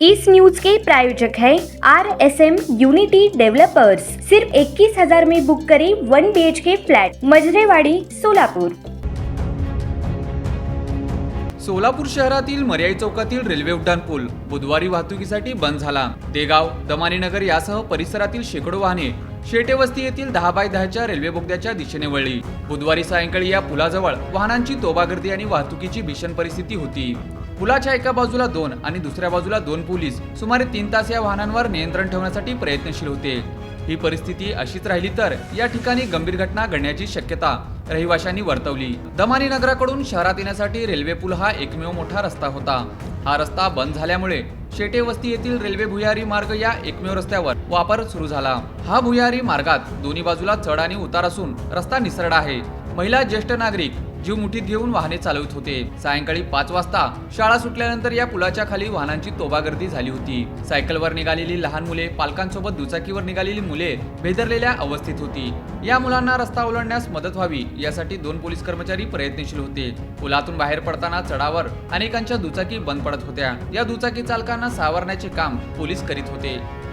इस news के प्रायोजक है R S M unity developers सिर्फ इक्कीस हजार में बुक करें one B H K flat Majrewadi Solapur. Solapur शहरातील मर्याई चौकातील रेल्वे उड्डाण पूल बुधवारी वाहतुकीसाठी बंद झाला. देगाव दमानीनगर यासह परिसरातील शेकडो वाहने शेटेवस्ती येथील दहा बाय दहाच्या रेल्वे बोगद्याच्या दिशेने वळली. बुधवारी सायंकाळी या पुलाजवळ वाहनांची तोबागर्दी आणि वाहतुकीची भीषण परिस्थिती होती. पुलाच्या एका बाजूला दोन आणि दुसऱ्या बाजूला दोन पोलीस सुमारे तीन तास या वाहनांवर नियंत्रण ठेवण्यासाठी प्रयत्नशील होते. ही परिस्थिती अशीच राहिली तर या ठिकाणी गंभीर घटना घडण्याची शक्यता रहिवाशांनी वर्तवली. दमानी नगराकडून शहरात येण्यासाठी रेल्वे पूल हा एकमेव मोठा रस्ता होता. हा रस्ता बंद झाल्यामुळे शेटे वस्ती येथील रेल्वे भुयारी मार्ग या एकमेव रस्त्यावर वापर सुरू झाला. हा भुयारी मार्गात दोन्ही बाजूला चढ आणि उतार असून रस्ता निसरडा आहे. महिला ज्येष्ठ नागरिक जीव मुठीत घेऊन वाहने चालवत होते. सायंकाळी पाच वाजता शाळा सुटल्यानंतर या पुलाच्या खाली वाहनांची तोबागर्दी झाली होती. सायकलवर निघालेली लहान मुले पालकांसोबत दुचाकीवर निघालेली मुले भेदरलेल्या अवस्थेत होती. या मुलांना रस्ता ओलांडण्यास मदत व्हावी यासाठी दोन पोलीस कर्मचारी प्रयत्नशील होते. पुलातून बाहेर पडताना चढावर अनेकांच्या दुचाकी बंद पडत होत्या. या दुचाकी चालकांना सावरण्याचे काम पोलीस करीत होते.